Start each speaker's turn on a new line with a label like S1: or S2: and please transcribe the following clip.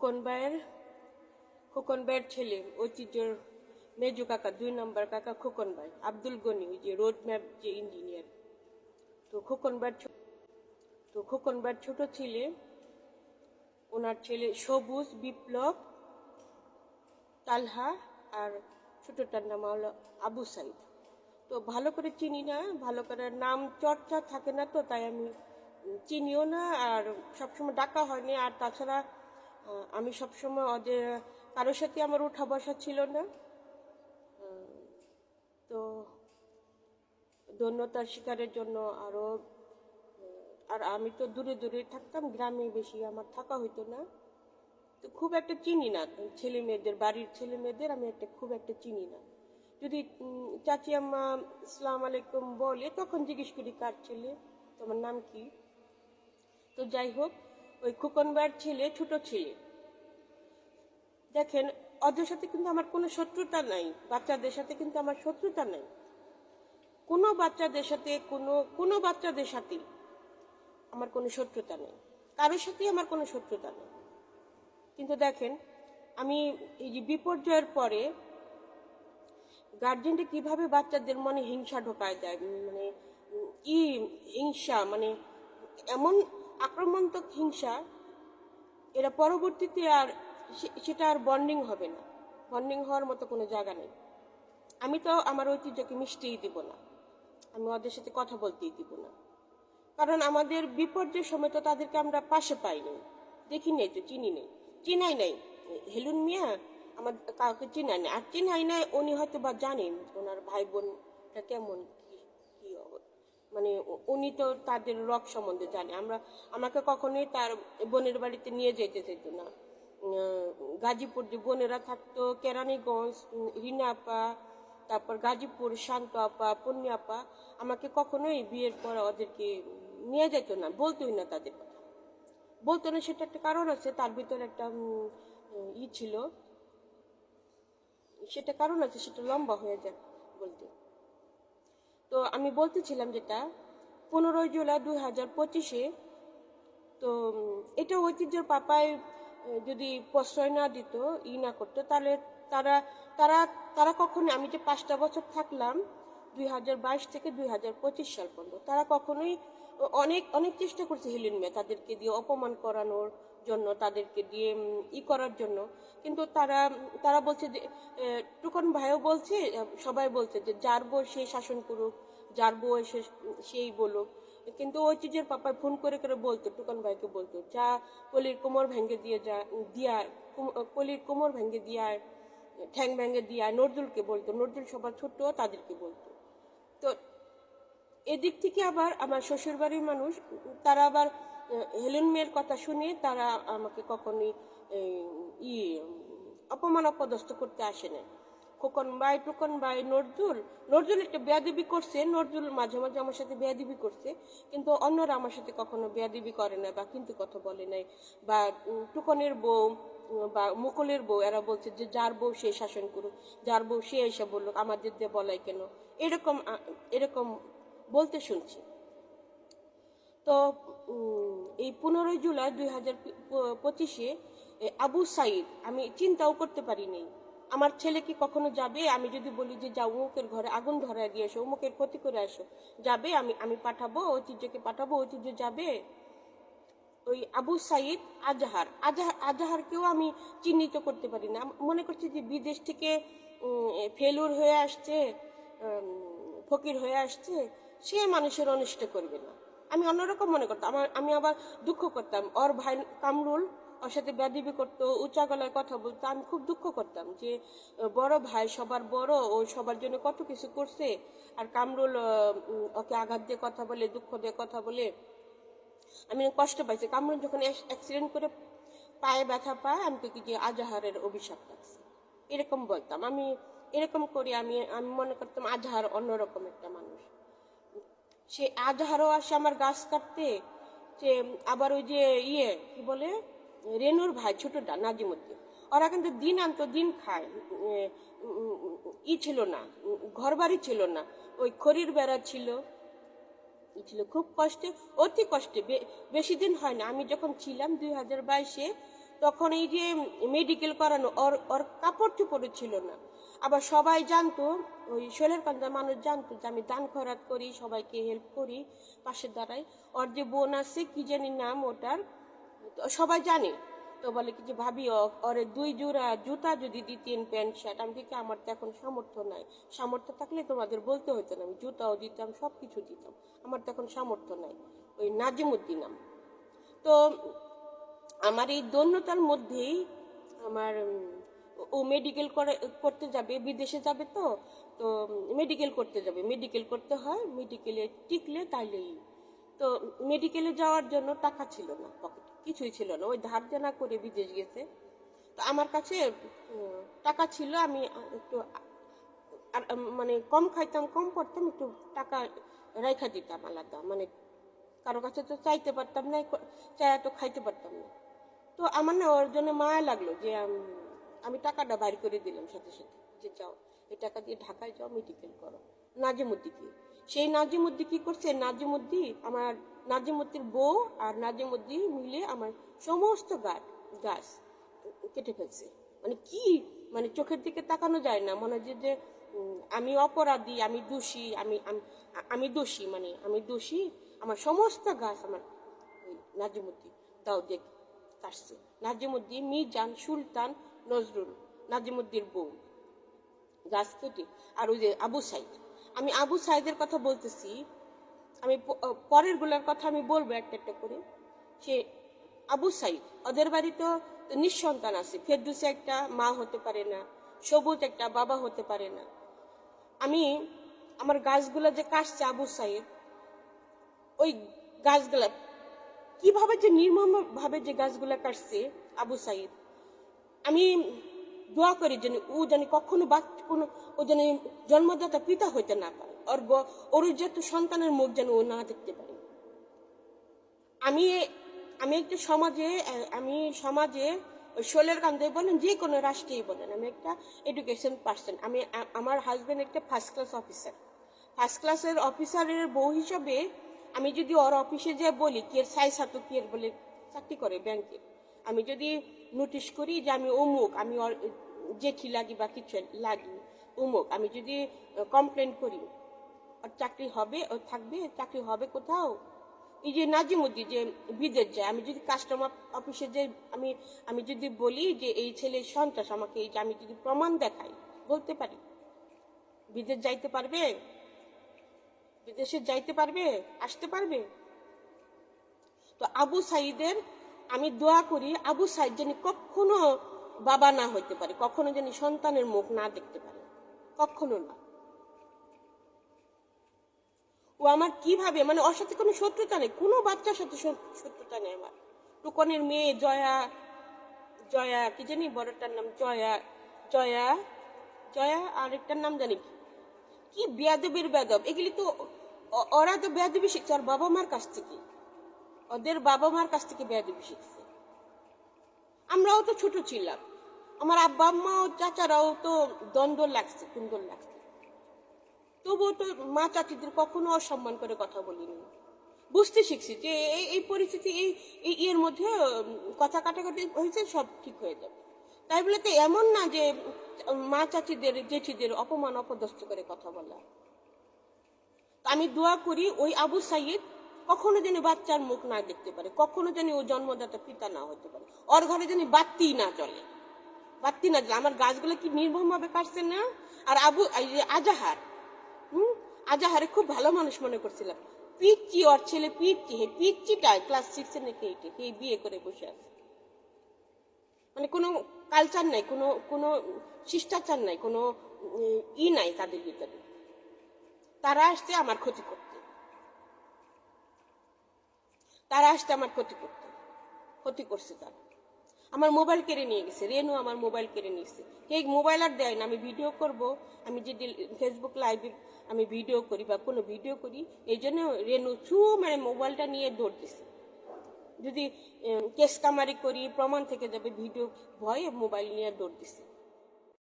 S1: খোকন ভাইয়ের খোকন ভাইয়ের ছেলে ঐতিহ্যর মেজু কাকা দুই নম্বর কাকা খোকন ভাই আব্দুল গনি ওই যে রোড ম্যাপ যে ইঞ্জিনিয়ার তো খোকন ভাইয়ের তো খোকন ভাইয়ের ছোট ছেলে ওনার ছেলে সবুজ বিপ্লব তালহা আর ছোটটার নাম হলো আবু সাইদ তো ভালো করে চিনি না, ভালো করে নাম চর্চা থাকে না তো, তাই আমি চিনিও না, আর সবসময় ডাকা হয়নি, আর তাছাড়া আমি সবসময় ওদের কারোর সাথে আমার উঠা বসা ছিল না। তো ধন্যতার শিকারের জন্য আরও আর আমি তো দূরে দূরে থাকতাম, গ্রামে বেশি আমার থাকা হইতো না। তো খুব একটা চিনি না, ছেলে মেয়েদের, বাড়ির ছেলে মেয়েদের আমি একটা খুব একটা চিনি না। যদি চাচি আম্মা ইসলাম আলাইকুম বলে, তখন জিজ্ঞেস করি, কার ছেলে? তোমার নাম কি? তো যাই হোক ওই খোকনবার ছেলে, ছোট ছেলে। দেখেন ওদের সাথে কিন্তু আমার কোনো শত্রুতা নাই। বাচ্চাদের সাথে কিন্তু আমার শত্রুতা নাই। কোনো বাচ্চাদের সাথে, কোনো কোনো বাচ্চাদের সাথে আমার কোনো শত্রুতা নেই। কারোর সাথেই আমার কোনো শত্রুতা নেই। কিন্তু দেখেন, আমি এই যে বিপর্যয়ের পরে গার্জেনরা কীভাবে বাচ্চাদের মনে হিংসা ঢোকায় দেয় মানে কি হিংসা মানে এমন আক্রমণাত্মক হিংসা, এরা পরবর্তীতে আর সেটা আর বন্ডিং হবে না। বন্ডিং হওয়ার মতো কোনো জায়গা নেই। আমি তো আমার ঐতিহ্যকে মিশতেই দিব না। আমি ওদের সাথে কথা বলতেই দিব না। কারণ আমাদের বিপর্যয়ের সময় তো তাদেরকে আমরা পাশে পাইনি দেখি নেই তো, চিনি নেই। চিনাই নাই। হেলুন মিয়া আমার কাউকে চিনাই নাই। আর চিনাই নাই, উনি হয়তো বা জানেন ওনার ভাই বোনটা কেমন। মানে উনি তো তাদের রক সম্বন্ধে জানে। আমরা, আমাকে কখনোই তার বোনের বাড়িতে নিয়ে যেতে চাইতো না। গাজীপুর যে বোনেরা থাকতো, কেরানীগঞ্জ আপা, তারপর গাজীপুর শান্ত আপা পূর্ণি আপা, আমাকে কখনোই বিয়ের পর ওদেরকে নিয়ে যেত না, বলতোই না তাদের কথা। বলতো না, সেটা একটা কারণ আছে, তার ভিতরে একটা ই ছিল। সেটা কারণ আছে, সেটা লম্বা হয়ে যায় বলতে। তো আমি বলতেছিলাম যেটা, পনেরোই জুলাই দুই হাজার পঁচিশে, তো এটা ঐতিহ্যের পাপায় যদি প্রশ্রয় না দিত, ই না করতো, তাহলে তারা তারা তারা কখনো, আমি যে পাঁচটা বছর থাকলাম, দুই হাজার বাইশ থেকে দুই হাজার পঁচিশ সাল পর্যন্ত, তারা কখনোই অনেক অনেক চেষ্টা করছে হেলিন মেয়ে তাদেরকে দিয়ে অপমান করানোর জন্য, তাদেরকে দিয়ে ই করার জন্য। কিন্তু তারা তারা বলছে যে টুকন ভাইও বলছে, সবাই বলছে যে, যার বউ সে শাসন করুক, যার বউ এসে সেই বলুক। কিন্তু ওই চিজের পাপায় ফোন করে করে বলতো, টুকন ভাইকে বলতো, যা কলির কোমর ভেঙে দিয়ে যা, দিয়া কলির কোমর ভেঙে দিয়া, ঠ্যাং ভেঙে দিয়া নজরুলকে বলতো, নজরুল সবার ছোট তাদেরকে বলতো। তো এদিক থেকে আবার আমার শ্বশুরবাড়ির মানুষ, তারা আবার হেলেন মেয়ের কথা শুনে তারা আমাকে কখনোই ই, অপমান অপদস্থ করতে আসে না খোকন ভাই, টোকন ভাই, নজরুল নজরুল একটা বেয়াদিবি করছে, নজরুল মাঝে মাঝে আমার সাথে বেয়াদিবি করছে, কিন্তু অন্যরা আমার সাথে কখনো বেয়াদিবি করে না বা কিন্তু কথা বলে নাই। বা টুকনের বউ, বা মুকুলের বউ, এরা বলছে যে যার বউ সে শাসন করুক, যার বউ সে এসে বলুক, আমাদের দিয়ে বলাই কেন? এরকম এরকম বলতে শুনছি। তো এই পনেরোই জুলাই দুই হাজার পঁচিশে আবু সাইদ, আমি চিন্তাও করতে পারিনি আমার ছেলে কি কখনো যাবে? আমি যদি বলি যে, যাও, অমুকের ঘরে আগুন ধরায় দিয়ে এসো, অমুকের ক্ষতি করে আসো। যাবে, আমি আমি পাঠাবো, ঐতিহ্যকে পাঠাবো, ঐতিহ্য যাবে। ওই আবু সাইদ আজাহার আজাহার আজাহারকেও আমি চিহ্নিত করতে পারি না। মনে করছি যে, বিদেশ থেকে ফেলুর হয়ে আসছে ফকির হয়ে আসছে। সে মানুষের অনিষ্ট করবে না। আমি অন্যরকম মনে করতাম। আমার, আমি আবার দুঃখ করতাম। ওর ভাই কামরুল ওর সাথে ব্যাদিবি করতো, উঁচা গলায় কথা বলতো। আমি খুব দুঃখ করতাম যে, বড় ভাই সবার বড়, ও সবার জন্য কত কিছু করছে। আর কামরুল ওকে আঘাত দিয়ে কথা বলে, দুঃখ দিয়ে কথা বলে। আমি কষ্ট পাইছি। কামরুল যখন অ্যাক্সিডেন্ট করে পায়ে ব্যথা পায়, আমি কি যে আজাহারের অভিশাপ লাগছে। এরকম বলতাম। আমি এরকম করি, আমি আমি মনে করতাম আজাহার অন্যরকম একটা মানুষ। সে আজহারও আসে আমার গাছ কাটতে। যে আবার ওই যে ইয়ে কি বলে? রেনুর ভাই, ছোটটা, নাজিমুদ্দিন। ওরা কিন্তু দিন আনতো, দিন খায়। ই ছিল না ঘর বাড়ি ছিল না। ওই খড়ির বেড়া ছিল। ই ছিল খুব কষ্টে, অতি কষ্টে। বেশি দিন হয় না। আমি যখন ছিলাম দুই হাজার বাইশে, তখন এই যে মেডিকেল করানো, ওর ওর কাপড় চোপড়ও ছিল না। আবার সবাই জানতো, ওই শোলের কান্দার মানুষ জানতো যে আমি দান খরাত করি, সবাইকে হেল্প করি পাশে দাঁড়াই ওর যে বোন আছে, কি জানি নাম ওটার সবাই জানে। তো বলে কি যে, ভাবি ওরে দুই জোড়া জুতা যদি দিতেন, প্যান্ট, শার্ট, আমি দেখি আমার তো এখন সামর্থ্য নাই। সামর্থ্য থাকলে তোমাদের বলতে হতো না, আমি জুতাও দিতাম সব কিছু দিতাম। আমার তো এখন সামর্থ্য নাই। ওই নাজিমুদ্দিন নাম তো আমার এই দৈন্যতার মধ্যেই আমার ও মেডিকেল করে, করতে যাবে, বিদেশে যাবে তো তো মেডিকেল করতে যাবে। মেডিকেল করতে হয় মেডিকেলে টিকলে তাইলেই। তো মেডিকেলে যাওয়ার জন্য টাকা ছিল না পকেটে কিছুই ছিল না। ওই ধার দেনা করে বিদেশ গেছে। তো আমার কাছে টাকা ছিল, আমি একটু মানে কম খাইতাম, কম পড়তাম, একটু টাকা রেখা দিতাম আলাদা। মানে কারও কাছে তো চাইতে পারতাম না চাই তো খাইতে পারতাম না। তো আমার না ওর জন্য মায়া লাগল যে আম, টাকাটা বাইর করে দিলাম সাথে সাথে যে যাও এই টাকা দিয়ে ঢাকায় যাও মেডিকেল করো। নাজিমুদ্দি কি? সেই নাজিমুদ্দি কি করছে? নাজিমুদ্দি আমার নাজিমুদ্দির বউ আর নাজিমুদ্দি মিলে আমার সমস্ত গাছ গাছ কেটে ফেলছে। মানে কি? মানে চোখের দিকে তাকানো যায় না। মনে হয় যে আমি অপরাধী আমি দোষী আমি আমি- দোষী মানে আমি দোষী। আমার সমস্ত গাছ আমার ওই নাজিমুদ্দিন দাউদের কাটছে। নাজিমুদ্দিন মিজান সুলতান নজরুল নাজিমুদ্দির বউ গাছ কেটে আর ওই যে আবু সাইদ। আমি আবু সাইদের কথা বলতেছি, আমি পরেরগুলার কথা আমি বলব একটা একটা করে। সে আবু সাইদ, ওদের বাড়ি তো নিঃসন্তান আছে, ফেরদুসে একটা মা হতে পারে না, সবুজ একটা বাবা হতে পারে না। আমি আমার গাছগুলো যে কাটছে আবু সাইদ, ওই গাছগুলা কীভাবে যে নির্মমভাবে যে গাছগুলা কাটছে আবু সাইদ আমি দোয়া করি যেন ও যেন কখনো বাচ্চা কোনো, ও যেন জন্মদাতা পিতা হইতে না পারে। ওর ওর যেহেতু সন্তানের মুখ যেন ও না দেখতে পারে। আমি আমি একটা সমাজে আমি সমাজে শোলের কান্দে বলেন, যে কোনো রাষ্ট্রেই বলেন, আমি একটা এডুকেশন পার্সন আমি আমার হাজবেন্ড একটা ফার্স্ট ক্লাস অফিসার ফার্স্ট ক্লাসের অফিসারের বউ হিসাবে আমি যদি ওর অফিসে যে বলি, কি এর সাইজ হাতো কি এর বলে, চাকরি করে ব্যাংকে আমি যদি নোটিশ করি যে আমি অমুক, আমি জেঠি লাগি বা কিছু লাগি, অমুক, আমি যদি কমপ্লেন করি, আর চাকরি হবে, ও থাকবে, চাকরি হবে কোথাও? এই যে নাজিমুদ্দি যে বিদেশ যায়, আমি যদি কাস্টমার অফিসে যে আমি আমি যদি বলি যে এই ছেলের সন্ত্রাস আমাকে এই যে আমি যদি প্রমাণ দেখাই, বলতে পারি? বিদেশ যাইতে পারবে? বিদেশে যাইতে পারবে? আসতে পারবে? তো আবু সাইদের আমি দোয়া করি আবু সাইদ যেন কখনো বাবা না হইতে পারে, কখনো যেন সন্তানের মুখ না দেখতে পারে, কখনো না। ও আমার কীভাবে মানে ওর সাথে কোনো শত্রুতা নেই, কোনো বাচ্চার সাথে শত্রু- শত্রুতা নেই আমার। টুকনের মেয়ে জয়া জয়া, কি জানি বড়টার নাম, জয়া জয়া জয়া আর একটার নাম জানি কি। বেয়াদবের বেদব এগুলি তো ওরা তো বেয়াদবি শিখছে, আর বাবা মার কাছ থেকে। ওদের বাবা মার কাছ থেকে বেয়াদবি শিখছে। আমরাও তো ছোট ছিলাম। আমার আব্বা আম্মা ও চাচারাও তো দ্বন্দ্ব লাগছে কুন্দর লাগছে। তবুও তো মা চাচিদের কখনো অসম্মান করে কথা বলিনি। বুঝতে শিখছি যে এই এই পরিস্থিতি, এই এই এর মধ্যে কথা কাটাকাটি হয়েছে, সব ঠিক হয়ে যাবে। তাই বলে তো এমন না যে, মা চাচিদের, জেঠিদের অপমান, অপদস্থ করে কথা বলা। আমি দোয়া করি ওই আবু সাইদ কখনো যেন বাচ্চার মুখ না দেখতে পারে, কখনো যেন ও জন্মদাতা পিতা না হতে পারে। ওর ঘরে যেন বাতি না চলে বাতি না জ্বলে। আমার গাছগুলো কি নির্মম ভাবে কাটছে না? আর আবু আজাহার, হুম? আজাহারে খুব ভালো মানুষ মনে করছিলাম। পিচ্ছি ওর ছেলে পিচ্ছি হে পিচ্ছিটা ক্লাস সিক্স নাকি এইটে এই বিয়ে করে বসে আছে। মানে কোনো কালচার নাই, কোনো কোনো শিষ্টাচার নাই, কোনো, ই নাই তাদের ভিতরে। তারা আসছে আমার ক্ষতি করতে। তারা আসছে আমার ক্ষতি করতে। ক্ষতি করছে তারা। আমার মোবাইল কেড়ে নিয়ে গেছে। রেনু আমার মোবাইল কেড়ে নিয়েছে। এই মোবাইল আর দেয় না। আমি ভিডিও করব। আমি যদি ফেসবুক লাইভে আমি ভিডিও করি বা কোনো ভিডিও করি, এই জন্য রেনু ছু মানে মোবাইলটা নিয়ে দৌড় দিছে। যদি কেস কামারি করি, প্রমাণ থেকে যাবে ভিডিও ভয়ে মোবাইল নিয়ে দৌড় দিছে।